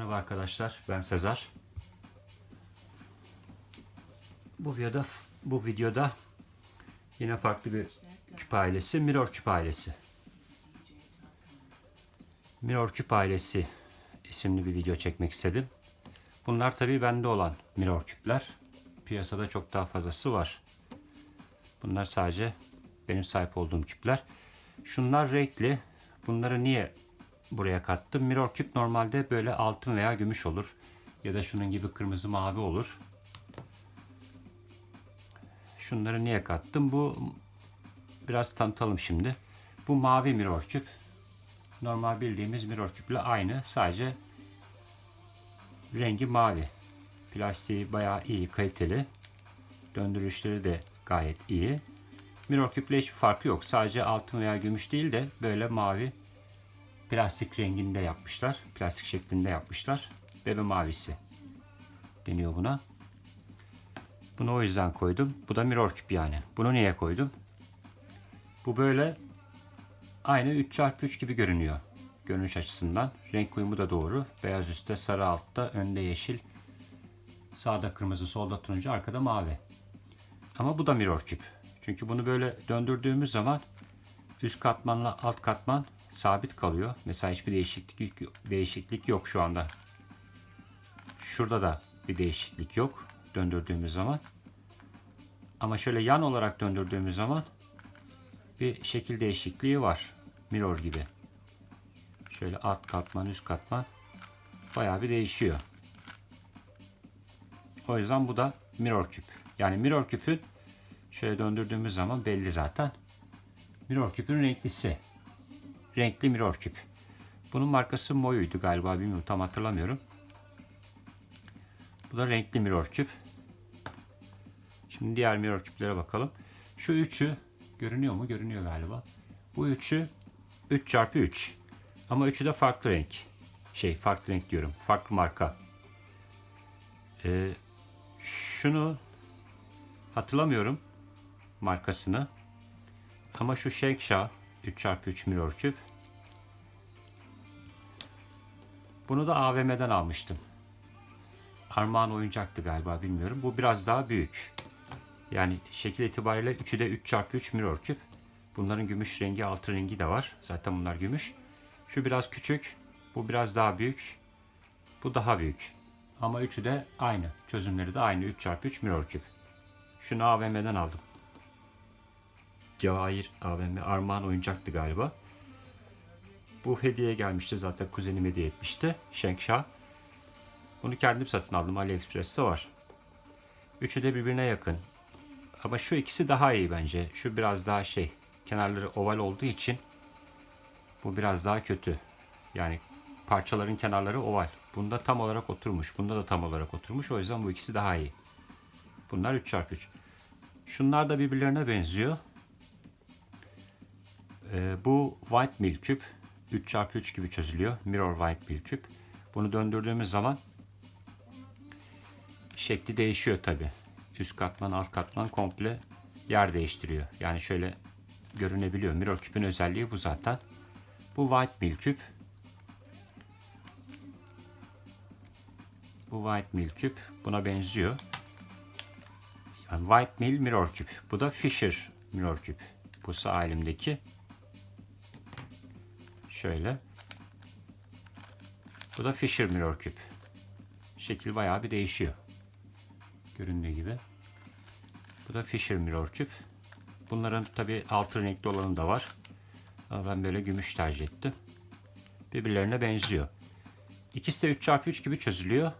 Merhaba arkadaşlar, ben Sezar. Bu videoda bu videoda yine farklı bir küp ailesi, Mirror küp ailesi. Mirror küp ailesi isimli bir video çekmek istedim. Bunlar tabii bende olan Mirror küpler. Piyasada çok daha fazlası var. Bunlar sadece benim sahip olduğum küpler. Şunlar renkli. Bunları niye buraya kattım? Mirror küp normalde böyle altın veya gümüş olur. Ya da şunun gibi kırmızı mavi olur. Şunları niye kattım? Bu biraz tanıtalım şimdi. Bu mavi mirror küp. Normal bildiğimiz mirror küple aynı. Sadece rengi mavi. Plastiği bayağı iyi, kaliteli. Döndürüşleri de gayet iyi. Mirror küple hiçbir farkı yok. Sadece altın veya gümüş değil de böyle mavi plastik renginde yapmışlar. Plastik şeklinde yapmışlar. Bebe mavisi deniyor buna. Bunu o yüzden koydum. Bu da mirror küp yani. Bunu niye koydum? Bu böyle aynı 3x3 gibi görünüyor. Görünüş açısından. Renk uyumu da doğru. Beyaz üstte, sarı altta, önde yeşil. Sağda kırmızı, solda turuncu, arkada mavi. Ama bu da mirror küp. Çünkü bunu böyle döndürdüğümüz zaman üst katmanla alt katman sabit kalıyor. Mesela hiçbir değişiklik değişiklik yok şu anda. Şurada da bir değişiklik yok döndürdüğümüz zaman. Ama şöyle yan olarak döndürdüğümüz zaman bir şekil değişikliği var. Mirror gibi. Şöyle alt katman, üst katman bayağı bir değişiyor. O yüzden bu da mirror küp. Yani mirror küpün şöyle döndürdüğümüz zaman belli zaten. Mirror küpün renklisi. Renkli mirror küp. Bunun markası Moyu'ydu galiba bilmiyorum tam hatırlamıyorum. Bu da renkli mirror küp. Şimdi diğer mirror küplere bakalım. Şu üçü görünüyor mu? Görünüyor galiba. Bu üçü 3 çarpı 3. Ama üçü de farklı renk. Şey farklı renk diyorum. Farklı marka. Ee, şunu hatırlamıyorum markasını. Ama şu Shakespeare 3x3 mirror küp. Bunu da AVM'den almıştım. Armağan oyuncaktı galiba bilmiyorum. Bu biraz daha büyük. Yani şekil itibariyle üçü de 3x3 mirror küp. Bunların gümüş rengi, altın rengi de var. Zaten bunlar gümüş. Şu biraz küçük. Bu biraz daha büyük. Bu daha büyük. Ama üçü de aynı. Çözümleri de aynı. 3x3 mirror küp. Şunu AVM'den aldım. Cevahir AVM Armağan oyuncaktı galiba. Bu hediye gelmişti zaten kuzenim hediye etmişti. Şenkşah. Bunu kendim satın aldım. AliExpress'te var. Üçü de birbirine yakın. Ama şu ikisi daha iyi bence. Şu biraz daha şey. Kenarları oval olduğu için bu biraz daha kötü. Yani parçaların kenarları oval. Bunda tam olarak oturmuş. Bunda da tam olarak oturmuş. O yüzden bu ikisi daha iyi. Bunlar 3x3. Şunlar da birbirlerine benziyor. Ee, bu white milk küp 3x3 gibi çözülüyor. Mirror white milk küp. Bunu döndürdüğümüz zaman şekli değişiyor tabi. Üst katman alt katman komple yer değiştiriyor. Yani şöyle görünebiliyor. Mirror küpün özelliği bu zaten. Bu white milk küp. Bu white milk küp buna benziyor. Yani white mill mirror küp. Bu da Fisher mirror küp. Bu sağ elimdeki. Şöyle. Bu da Fisher mirror küp. Şekil bayağı bir değişiyor. Göründüğü gibi. Bu da Fisher mirror küp. Bunların tabi altın renkli olanı da var. Ama ben böyle gümüş tercih ettim. Birbirlerine benziyor. İkisi de 3x3 gibi çözülüyor.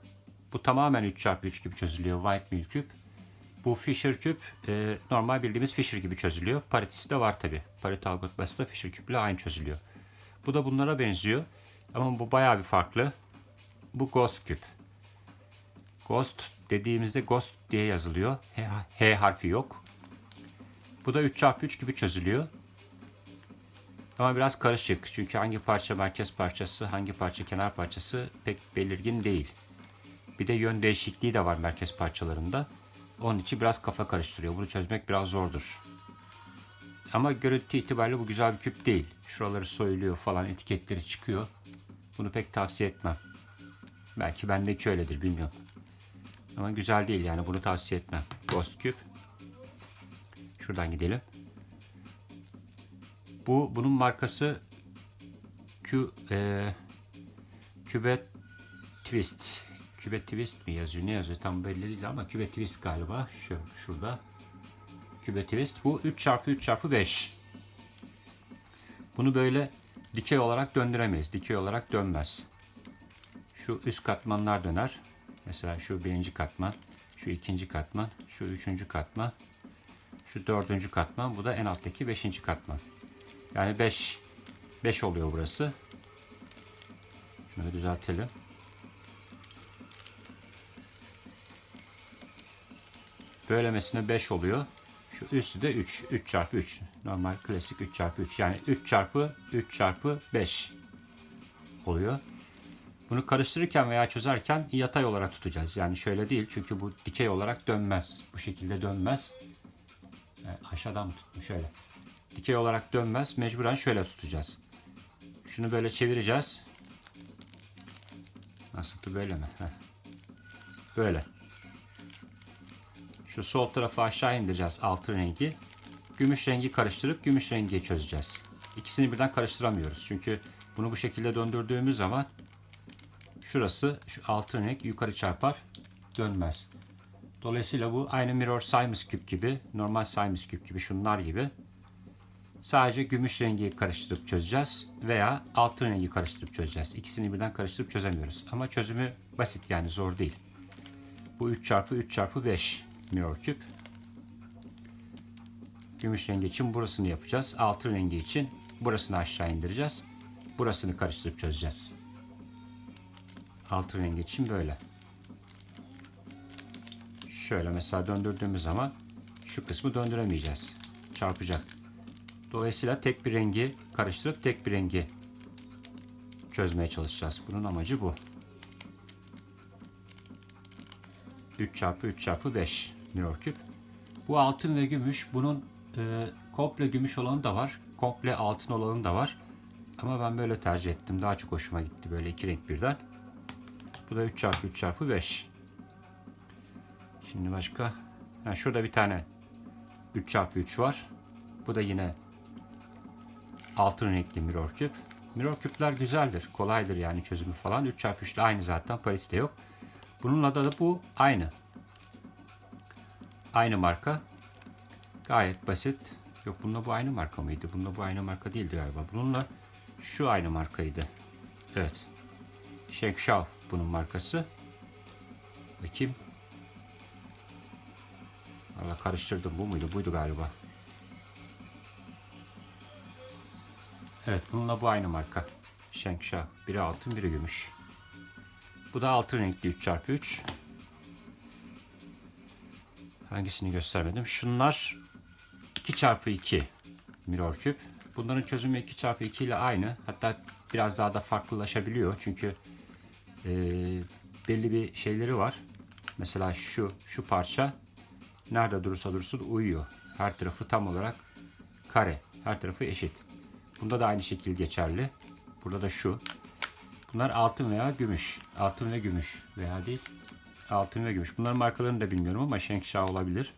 Bu tamamen 3x3 gibi çözülüyor. White Mill küp. Bu Fisher küp e, normal bildiğimiz Fisher gibi çözülüyor. Paritesi de var tabi. Parite algoritması da Fisher küple aynı çözülüyor. Bu da bunlara benziyor. Ama bu bayağı bir farklı. Bu Ghost küp. Ghost dediğimizde Ghost diye yazılıyor. H, H harfi yok. Bu da 3x3 gibi çözülüyor. Ama biraz karışık. Çünkü hangi parça merkez parçası, hangi parça kenar parçası pek belirgin değil. Bir de yön değişikliği de var merkez parçalarında. Onun için biraz kafa karıştırıyor. Bunu çözmek biraz zordur. Ama görüntü itibariyle bu güzel bir küp değil. Şuraları soyuluyor falan etiketleri çıkıyor. Bunu pek tavsiye etmem. Belki bendeki öyledir bilmiyorum. Ama güzel değil yani bunu tavsiye etmem. Ghost Cube. Şuradan gidelim. Bu bunun markası Q e, Cubet Twist. Cubet Twist mi yazıyor? Ne yazıyor? Tam belli değil ama Cubet Twist galiba. Şu şurada. Cubet Twist. Bu 3x3x5. Bunu böyle dikey olarak döndüremeyiz. Dikey olarak dönmez. Şu üst katmanlar döner. Mesela şu birinci katman, şu ikinci katman, şu üçüncü katman, şu dördüncü katman, bu da en alttaki beşinci katman. Yani 5 5 oluyor burası. Şunu düzeltelim. Böylemesine 5 oluyor. Üstü de 3. 3 çarpı 3. Normal klasik 3 çarpı 3. Yani 3 çarpı 3 çarpı 5 oluyor. Bunu karıştırırken veya çözerken yatay olarak tutacağız. Yani şöyle değil çünkü bu dikey olarak dönmez. Bu şekilde dönmez. Yani aşağıdan mı tuttum? Şöyle. Dikey olarak dönmez. Mecburen şöyle tutacağız. Şunu böyle çevireceğiz. Nasıl böyle mi? Heh. Böyle. Şu sol tarafı aşağı indireceğiz altın rengi. Gümüş rengi karıştırıp gümüş rengi çözeceğiz. İkisini birden karıştıramıyoruz. Çünkü bunu bu şekilde döndürdüğümüz zaman şurası şu altın renk yukarı çarpar dönmez. Dolayısıyla bu aynı Mirror Simus küp gibi, normal Simus küp gibi şunlar gibi. Sadece gümüş rengi karıştırıp çözeceğiz veya altın rengi karıştırıp çözeceğiz. İkisini birden karıştırıp çözemiyoruz. Ama çözümü basit yani zor değil. Bu 3 çarpı 3 çarpı 5 mirror küp. Gümüş rengi için burasını yapacağız. Altın rengi için burasını aşağı indireceğiz. Burasını karıştırıp çözeceğiz. Altın rengi için böyle. Şöyle mesela döndürdüğümüz zaman şu kısmı döndüremeyeceğiz. Çarpacak. Dolayısıyla tek bir rengi karıştırıp tek bir rengi çözmeye çalışacağız. Bunun amacı bu. 3 çarpı 3 çarpı 5 mirror küp. Bu altın ve gümüş. Bunun e, komple gümüş olanı da var. Komple altın olanı da var. Ama ben böyle tercih ettim. Daha çok hoşuma gitti böyle iki renk birden. Bu da 3 çarpı 3 çarpı 5. Şimdi başka. Ha, şurada bir tane 3 çarpı 3 var. Bu da yine altın renkli mirror küp. Mirror küpler güzeldir. Kolaydır yani çözümü falan. 3 çarpı 3 ile aynı zaten. Parite de yok. Bununla da bu aynı. Aynı marka. Gayet basit. Yok bununla bu aynı marka mıydı? Bununla bu aynı marka değildi galiba. Bununla şu aynı markaydı. Evet. Shengshaw bunun markası. Bakayım. Valla karıştırdım. Bu muydu? Buydu galiba. Evet bununla bu aynı marka. Shengshaw. Biri altın biri gümüş. Bu da altın renkli 3x3. Hangisini göstermedim? Şunlar 2x2 mirror küp. Bunların çözümü 2x2 ile aynı. Hatta biraz daha da farklılaşabiliyor. Çünkü e, belli bir şeyleri var. Mesela şu şu parça nerede durursa dursun uyuyor. Her tarafı tam olarak kare. Her tarafı eşit. Bunda da aynı şekil geçerli. Burada da şu. Bunlar altın veya gümüş. Altın ve gümüş veya değil. Altın ve gümüş. Bunların markalarını da bilmiyorum ama Shengsha olabilir.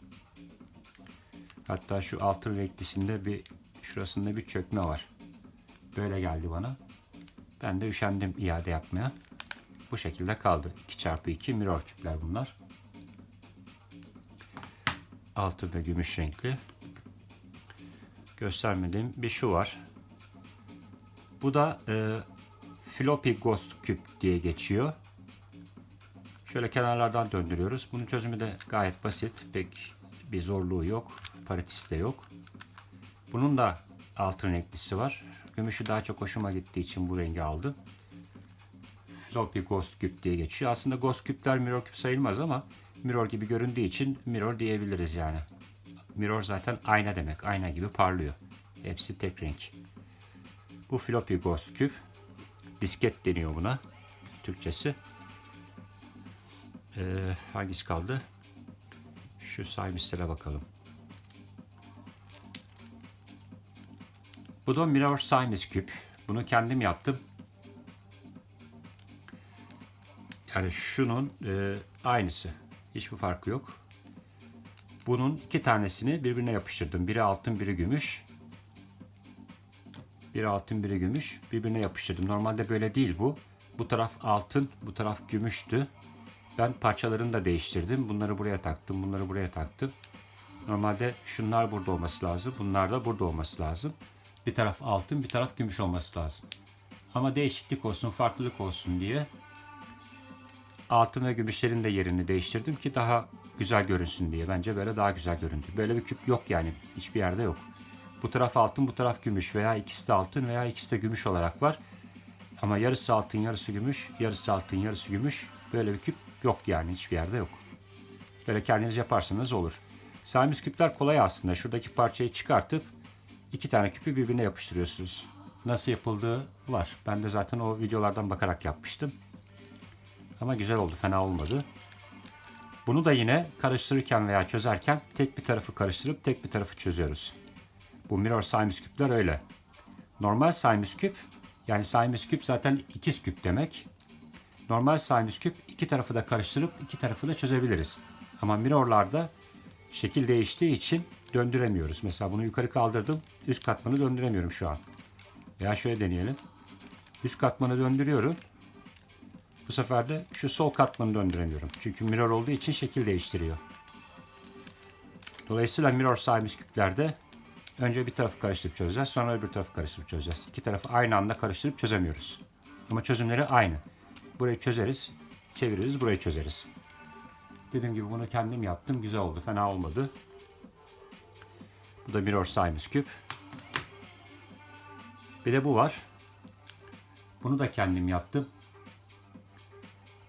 Hatta şu altın renklisinde bir şurasında bir çökme var. Böyle geldi bana. Ben de üşendim iade yapmaya. Bu şekilde kaldı. 2x2 mirror küpler bunlar. Altın ve gümüş renkli. Göstermediğim bir şu var. Bu da e, Floppy Ghost Cube diye geçiyor. Şöyle kenarlardan döndürüyoruz. Bunun çözümü de gayet basit. Pek bir zorluğu yok. Paritisi de yok. Bunun da altın renklisi var. Gümüşü daha çok hoşuma gittiği için bu rengi aldım. Floppy Ghost Cube diye geçiyor. Aslında Ghost Cube'ler Mirror Cube sayılmaz ama Mirror gibi göründüğü için Mirror diyebiliriz yani. Mirror zaten ayna demek. Ayna gibi parlıyor. Hepsi tek renk. Bu Floppy Ghost Cube. Disket deniyor buna. Türkçesi. Ee, hangisi kaldı? Şu saymışlara bakalım. Bu da Mirror Simus Cube. Bunu kendim yaptım. Yani şunun e, aynısı. Hiçbir farkı yok. Bunun iki tanesini birbirine yapıştırdım. Biri altın, biri gümüş. Biri altın, biri gümüş. Birbirine yapıştırdım. Normalde böyle değil bu. Bu taraf altın, bu taraf gümüştü. Ben parçalarını da değiştirdim. Bunları buraya taktım, bunları buraya taktım. Normalde şunlar burada olması lazım. Bunlar da burada olması lazım. Bir taraf altın, bir taraf gümüş olması lazım. Ama değişiklik olsun, farklılık olsun diye altın ve gümüşlerin de yerini değiştirdim ki daha güzel görünsün diye. Bence böyle daha güzel göründü. Böyle bir küp yok yani. Hiçbir yerde yok. Bu taraf altın, bu taraf gümüş veya ikisi de altın veya ikisi de gümüş olarak var. Ama yarısı altın, yarısı gümüş, yarısı altın, yarısı gümüş. Böyle bir küp yok yani. Hiçbir yerde yok. Böyle kendiniz yaparsanız olur. Siamese küpler kolay aslında. Şuradaki parçayı çıkartıp iki tane küpü birbirine yapıştırıyorsunuz. Nasıl yapıldığı var. Ben de zaten o videolardan bakarak yapmıştım. Ama güzel oldu, fena olmadı. Bunu da yine karıştırırken veya çözerken tek bir tarafı karıştırıp tek bir tarafı çözüyoruz. Bu mirror Siamese küpler öyle. Normal Siamese küp, yani Siamese küp zaten ikiz küp demek. Normal Siamese küp iki tarafı da karıştırıp iki tarafı da çözebiliriz. Ama mirrorlarda şekil değiştiği için döndüremiyoruz. Mesela bunu yukarı kaldırdım, üst katmanı döndüremiyorum şu an. Veya şöyle deneyelim. Üst katmanı döndürüyorum. Bu sefer de şu sol katmanı döndüremiyorum. Çünkü mirror olduğu için şekil değiştiriyor. Dolayısıyla mirror Siamese küplerde önce bir tarafı karıştırıp çözeceğiz. Sonra öbür tarafı karıştırıp çözeceğiz. İki tarafı aynı anda karıştırıp çözemiyoruz. Ama çözümleri aynı. Burayı çözeriz, çeviririz, burayı çözeriz. Dediğim gibi bunu kendim yaptım. Güzel oldu, fena olmadı. Bu da mirror Siamese küp. Bir de bu var. Bunu da kendim yaptım.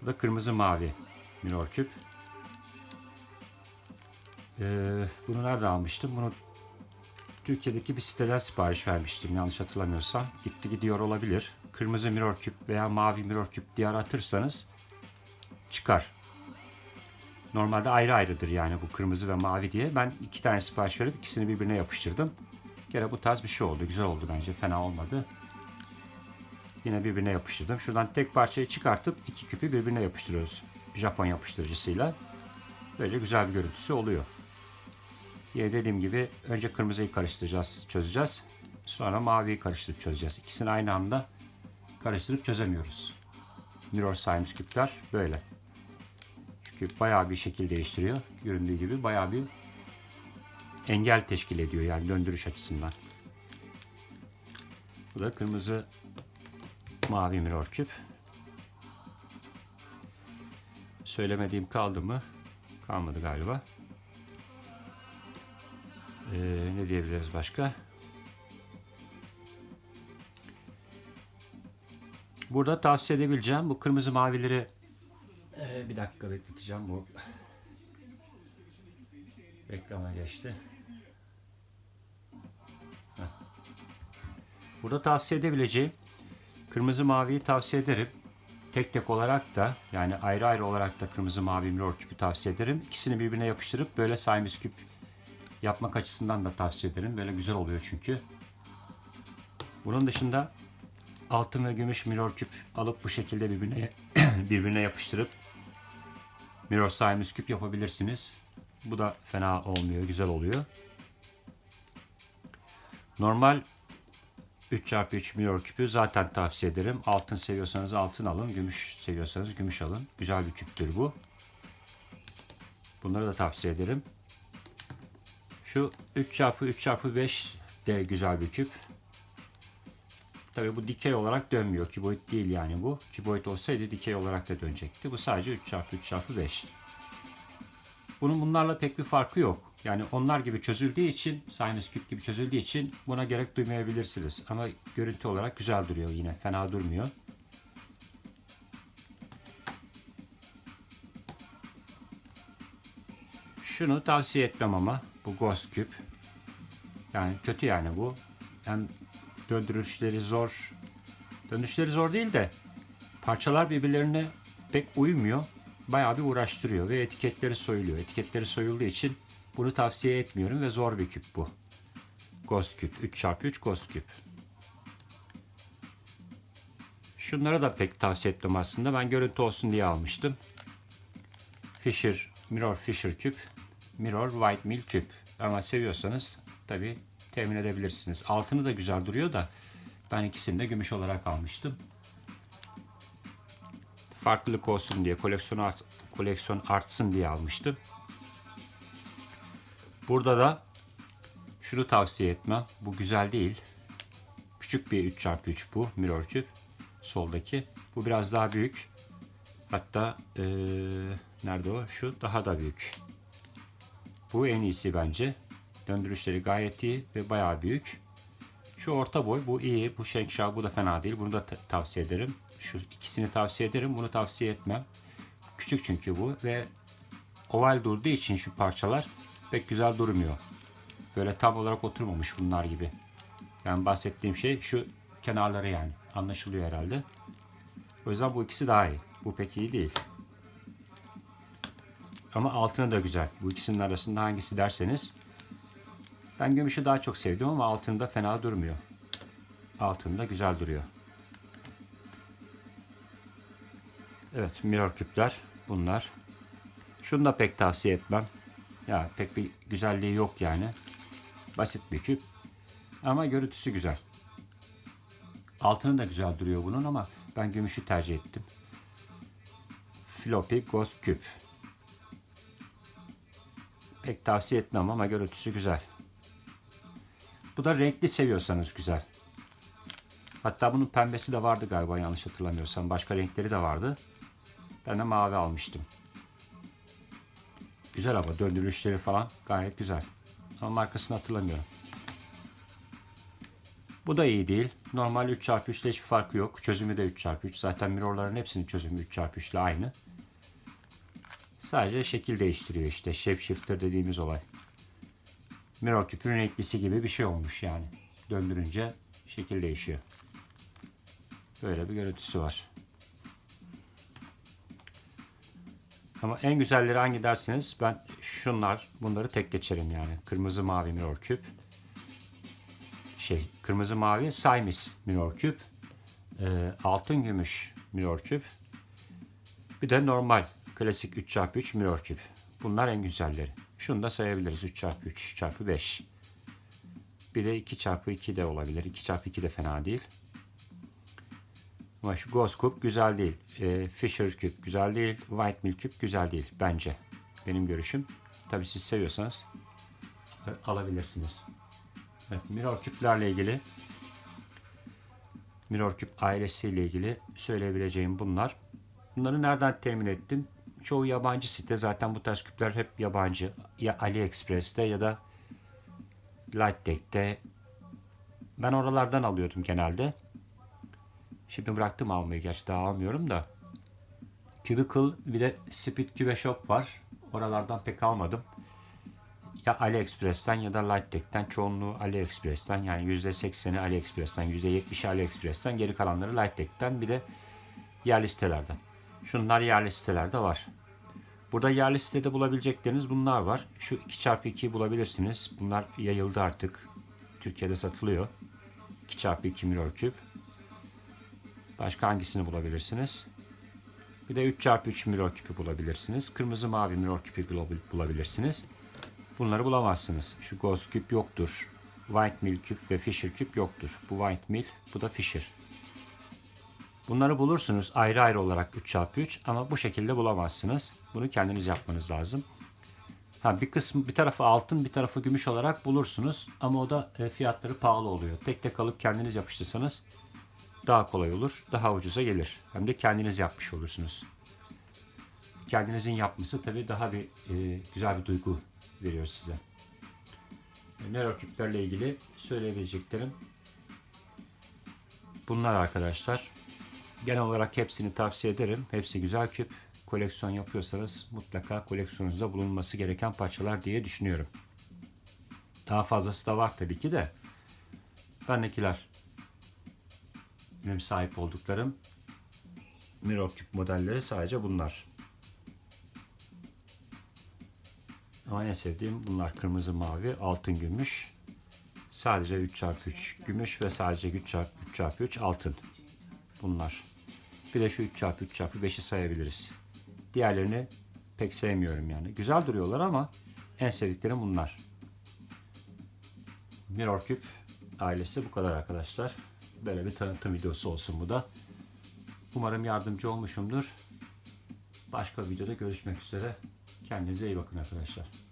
Bu da kırmızı mavi mirror küp. Ee, bunu nerede almıştım? Bunu Türkiye'deki bir siteden sipariş vermiştim yanlış hatırlamıyorsam. Gitti gidiyor olabilir. Kırmızı mirror küp veya mavi mirror küp diye aratırsanız çıkar. Normalde ayrı ayrıdır yani bu kırmızı ve mavi diye. Ben iki tane sipariş verip ikisini birbirine yapıştırdım. Gene bu tarz bir şey oldu. Güzel oldu bence. Fena olmadı. Yine birbirine yapıştırdım. Şuradan tek parçayı çıkartıp iki küpü birbirine yapıştırıyoruz. Japon yapıştırıcısıyla. Böyle güzel bir görüntüsü oluyor. Yine dediğim gibi önce kırmızıyı karıştıracağız, çözeceğiz. Sonra maviyi karıştırıp çözeceğiz. İkisini aynı anda karıştırıp çözemiyoruz. Siamese küpler böyle. Çünkü bayağı bir şekil değiştiriyor. Göründüğü gibi bayağı bir engel teşkil ediyor yani döndürüş açısından. Bu da kırmızı mavi mirror küp. Söylemediğim kaldı mı? Kalmadı galiba. Ee, ne diyebiliriz başka? Burada tavsiye edebileceğim bu kırmızı mavileri Ee, bir dakika bekleteceğim bu reklama geçti. Heh. Burada tavsiye edebileceğim kırmızı maviyi tavsiye ederim. Tek tek olarak da yani ayrı ayrı olarak da kırmızı mavi mirror küpü tavsiye ederim. İkisini birbirine yapıştırıp böyle Siamese küp yapmak açısından da tavsiye ederim. Böyle güzel oluyor çünkü. Bunun dışında altın ve gümüş mirror küp alıp bu şekilde birbirine birbirine yapıştırıp mirror Siamese küp yapabilirsiniz. Bu da fena olmuyor, güzel oluyor. Normal 3x3 mirror küpü zaten tavsiye ederim. Altın seviyorsanız altın alın, gümüş seviyorsanız gümüş alın. Güzel bir küptür bu. Bunları da tavsiye ederim. Şu 3x3x5 de güzel bir küp. Tabi bu dikey olarak dönmüyor. Kiboid değil yani bu. Kiboid olsaydı dikey olarak da dönecekti. Bu sadece 3x3x5. Bunun bunlarla pek bir farkı yok. Yani onlar gibi çözüldüğü için, Sinus küp gibi çözüldüğü için buna gerek duymayabilirsiniz. Ama görüntü olarak güzel duruyor yine. Fena durmuyor. Şunu tavsiye etmem ama. Bu Ghost küp. Yani kötü yani bu. Hem döndürüşleri zor. Döndürüşleri zor değil de parçalar birbirlerine pek uymuyor. Bayağı bir uğraştırıyor ve etiketleri soyuluyor. Etiketleri soyulduğu için bunu tavsiye etmiyorum ve zor bir küp bu. Ghost küp. 3x3 Ghost küp. Şunları da pek tavsiye etmem aslında. Ben görüntü olsun diye almıştım. Fisher, Mirror Fisher küp, Mirror White Mill küp. Ama seviyorsanız tabi temin edebilirsiniz. Altını da güzel duruyor da ben ikisini de gümüş olarak almıştım. Farklılık olsun diye, koleksiyon art, koleksiyon artsın diye almıştım. Burada da şunu tavsiye etmem. Bu güzel değil. Küçük bir 3x3 bu mirror küp. Soldaki. Bu biraz daha büyük. Hatta eee, nerede o? Şu daha da büyük. Bu en iyisi bence. Döndürüşleri gayet iyi ve bayağı büyük. Şu orta boy bu iyi. Bu Shengsha bu da fena değil. Bunu da ta- tavsiye ederim. Şu ikisini tavsiye ederim. Bunu tavsiye etmem. Küçük çünkü bu ve oval durduğu için şu parçalar pek güzel durmuyor. Böyle tam olarak oturmamış bunlar gibi. Yani bahsettiğim şey şu kenarları yani. Anlaşılıyor herhalde. O yüzden bu ikisi daha iyi. Bu pek iyi değil. Ama altını da güzel. Bu ikisinin arasında hangisi derseniz. Ben gümüşü daha çok sevdim ama altını da fena durmuyor. Altını da güzel duruyor. Evet mirror küpler bunlar. Şunu da pek tavsiye etmem. Ya pek bir güzelliği yok yani. Basit bir küp. Ama görüntüsü güzel. Altını da güzel duruyor bunun ama ben gümüşü tercih ettim. Floppy Ghost küp. Pek tavsiye etmem ama görüntüsü güzel. Bu da renkli seviyorsanız güzel. Hatta bunun pembesi de vardı galiba yanlış hatırlamıyorsam. Başka renkleri de vardı. Ben de mavi almıştım. Güzel ama döndürüşleri falan gayet güzel. Ama markasını hatırlamıyorum. Bu da iyi değil. Normal 3x3 ile hiçbir farkı yok. Çözümü de 3x3. Zaten mirrorların hepsinin çözümü 3x3 ile aynı. Sadece şekil değiştiriyor işte. Shape shifter dediğimiz olay. Mirror küpün renklisi gibi bir şey olmuş yani. Döndürünce şekil değişiyor. Böyle bir görüntüsü var. Ama en güzelleri hangi derseniz ben şunlar bunları tek geçerim yani. Kırmızı mavi mirror küp. Şey kırmızı mavi Simis mirror küp. Ee, altın gümüş mirror küp. Bir de normal klasik 3x3 mirror küp. Bunlar en güzelleri. Şunu da sayabiliriz 3x3, 3x5. Bir de 2x2 de olabilir. 2x2 de fena değil. Ama şu Ghost Cup güzel değil. E, Fisher küp güzel değil. White Mill küp güzel değil bence. Benim görüşüm. Tabii siz seviyorsanız alabilirsiniz. Evet, mirror küplerle ilgili Mirror küp ailesiyle ilgili söyleyebileceğim bunlar. Bunları nereden temin ettim? Çoğu yabancı site. Zaten bu tarz küpler hep yabancı. Ya AliExpress'te ya da Lightdeck'te. Ben oralardan alıyordum genelde. Şimdi bıraktım almayı. Gerçi daha almıyorum da. Cubicle bir de Speed Cube Shop var. Oralardan pek almadım. Ya AliExpress'ten ya da Lightdeck'ten. Çoğunluğu AliExpress'ten. Yani %80'i AliExpress'ten, %70'i AliExpress'ten. Geri kalanları Lightdeck'ten. Bir de yerli sitelerden. Şunlar yerli sitelerde var. Burada yerli sitede bulabilecekleriniz bunlar var. Şu 2x2 bulabilirsiniz. Bunlar yayıldı artık. Türkiye'de satılıyor. 2x2 mirror küp. Başka hangisini bulabilirsiniz? Bir de 3x3 mirror küpü bulabilirsiniz. Kırmızı mavi mirror küpü bulabil- bulabilirsiniz. Bunları bulamazsınız. Şu Ghost küp yoktur. White Mill küp ve Fisher küp yoktur. Bu White Mill, bu da Fisher. Bunları bulursunuz ayrı ayrı olarak 3x3 ama bu şekilde bulamazsınız. Bunu kendiniz yapmanız lazım. Ha bir kısmı bir tarafı altın bir tarafı gümüş olarak bulursunuz ama o da e, fiyatları pahalı oluyor. Tek tek alıp kendiniz yapıştırsanız daha kolay olur, daha ucuza gelir. Hem de kendiniz yapmış olursunuz. Kendinizin yapması tabii daha bir e, güzel bir duygu veriyor size. Mirror küplerle ilgili söyleyebileceklerim bunlar arkadaşlar. Genel olarak hepsini tavsiye ederim. Hepsi güzel küp. Koleksiyon yapıyorsanız mutlaka koleksiyonunuzda bulunması gereken parçalar diye düşünüyorum. Daha fazlası da var tabii ki de. Bendekiler benim sahip olduklarım Mirror küp modelleri sadece bunlar. Ama en sevdiğim bunlar kırmızı mavi, altın gümüş. Sadece 3x3 gümüş ve sadece 3x3 altın. Bunlar. Bir de şu 3x3x5'i sayabiliriz. Diğerlerini pek sevmiyorum yani. Güzel duruyorlar ama en sevdiklerim bunlar. Mirror Cube ailesi bu kadar arkadaşlar. Böyle bir tanıtım videosu olsun bu da. Umarım yardımcı olmuşumdur. Başka videoda görüşmek üzere. Kendinize iyi bakın arkadaşlar.